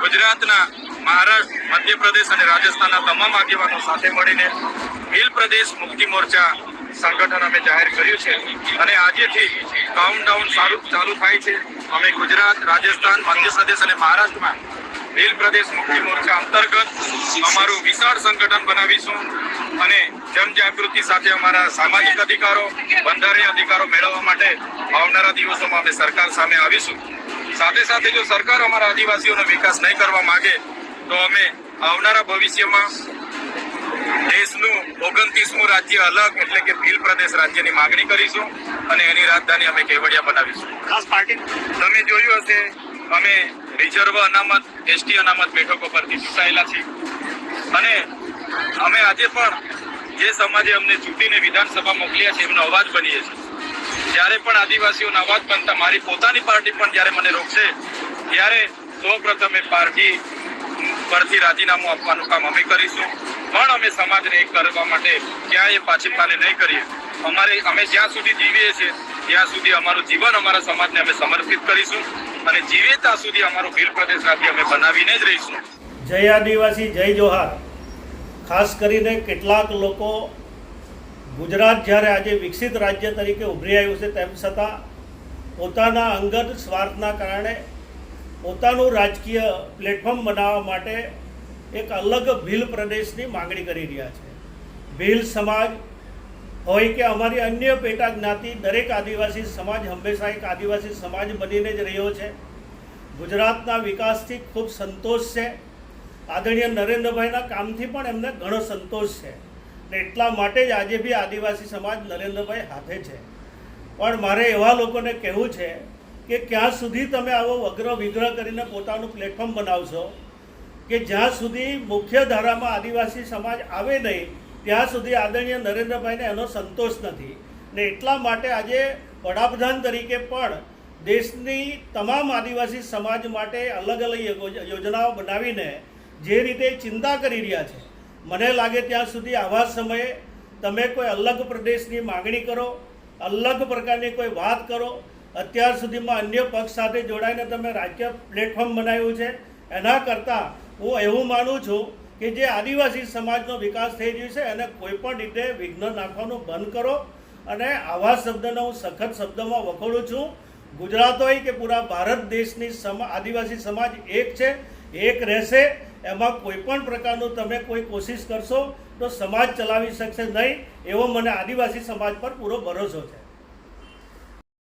ગુજરાતના મહારાષ્ટ્ર, મધ્યપ્રદેશ અને રાજસ્થાનના તમામ આગેવાનો સાથે મળીને ભીલ પ્રદેશ મુક્તિ મોરચા સંગઠન અમે જાહેર કર્યું છે. અને આજેથી કાઉન્ટડાઉન સારું ચાલુ થાય છે. અમે ગુજરાત, રાજસ્થાન, મધ્યપ્રદેશ અને મહારાષ્ટ્રમાં ભીલ પ્રદેશ મુક્તિ મોરચા અંતર્ગત અમારું વિશાળ સંગઠન બનાવીશું. અને જનજાગૃતિ સાથે અમારા સામાજિક અધિકારો, બંધારણીય અધિકારો મેળવવા માટે આવનારા દિવસોમાં અમે સરકાર સામે આવીશું. સાથે સાથે જો સરકાર અમારા આદિવાસીઓનો વિકાસ નહીં કરવા માંગે તો અમે આવનારા ભવિષ્યમાં દેશનું ઓગણત્રીસમું રાજ્ય અલગ એટલે કે ભીલ પ્રદેશ રાજ્યની માગણી કરીશું અને એની રાજધાની અમે કેવડિયા બનાવીશું. ખાસ પાર્ટી તમે જોયું હશે અમે રિઝર્વ અનામત એસટી અનામત બેઠકો પરથી ચૂંટાયેલા છીએ. અને અમે આજે પણ જે સમાજે અમને ચૂંટીને વિધાનસભા મોકલ્યા છે એમનો અવાજ બનીએ છીએ. જ્યારે પણ આદિવાસીઓના અવાજ બનતા, મારી પોતાની પાર્ટી પણ જ્યારે મને રોકશે, ત્યારે સૌ પ્રથમ એ પાર્ટી પરથી રાજીનામું આપવાનું કામ અમે કરીશું. પણ અમે સમાજને એક કરવા માટે ક્યાંય પાછી પાને નહીં કરીએ. અમારે, અમે જ્યાં સુધી જીવીએ છીએ, ત્યાં સુધી અમારું જીવન અમારા સમાજને અમે સમર્પિત કરીશું અને જીવીએ ત્યાં સુધી અમારું ભીલ પ્રદેશ રાજ્ય અમે બનાવીને જ રહીશું. જય આદિવાસી, જય જોહાર. ખાસ કરીને કેટલાક લોકો ગુજરાત જ્યારે આજે વિકસિત રાજ્ય તરીકે ઉભરી આવ્યું છે, તેમ છતાં પોતાના અંગત સ્વાર્થના કારણે પોતાનું રાજકીય પ્લેટફોર્મ બનાવવા માટે એક અલગ ભીલ પ્રદેશની માગણી કરી રહ્યા છે. ભીલ સમાજ હોય કે અમારી અન્ય પેટા જ્ઞાતિ, દરેક આદિવાસી સમાજ હંમેશા એક આદિવાસી સમાજ બનીને જ રહ્યો છે. ગુજરાતના વિકાસથી ખૂબ સંતોષ છે. આદરણીય નરેન્દ્રભાઈના કામથી પણ એમને ઘણો સંતોષ છે. એટલા માટે જ આજે બી આદિવાસી સમાજ નરેન્દ્રભાઈ હાથે છે. પણ મારે એવા લોકોને કહેવું છે કે ક્યાં સુધી તમે આવો વગ્ર વિગ્રહ કરીને પોતાનું પ્લેટફોર્મ બનાવશો કે જ્યાં સુધી મુખ્ય ધારામાં આદિવાસી સમાજ આવે નહીં, ત્યાં સુધી આદરણીય નરેન્દ્રભાઈને એનો સંતોષ નથી. ને એટલા માટે આજે વડાપ્રધાન તરીકે પણ દેશની તમામ આદિવાસી સમાજ માટે અલગ અલગ યોજ- યોજનાઓ બનાવીને જે રીતે ચિંતા કરી રહ્યા છે મને લાગે ત્યાં સુધી આવા સમયે તમે કોઈ અલગ પ્રદેશની માગણી કરો, અલગ પ્રકારની કોઈ વાત કરો, અત્યાર સુધીમાં અન્ય પક્ષ સાથે જોડાઈને તમે રાજ્ય પ્લેટફોર્મ બનાવ્યું છે. એના કરતાં હું એવું માનું છું કે જે આદિવાસી સમાજનો વિકાસ થઈ રહ્યો છે, એને કોઈપણ રીતે વિઘ્ન નાખવાનું બંધ કરો. અને આવા શબ્દને હું સખત શબ્દમાં વખોડું છું. ગુજરાત હોય કે પૂરા ભારત દેશની સમા, આદિવાસી સમાજ એક છે, એક રહેશે. એમાં કોઈ પણ પ્રકારનું તમે કોઈ કોશિશ કરશો તો સમાજ ચલાવી શકશે નહીં એવો મને આદિવાસી સમાજ પર પૂરો ભરોસો છે.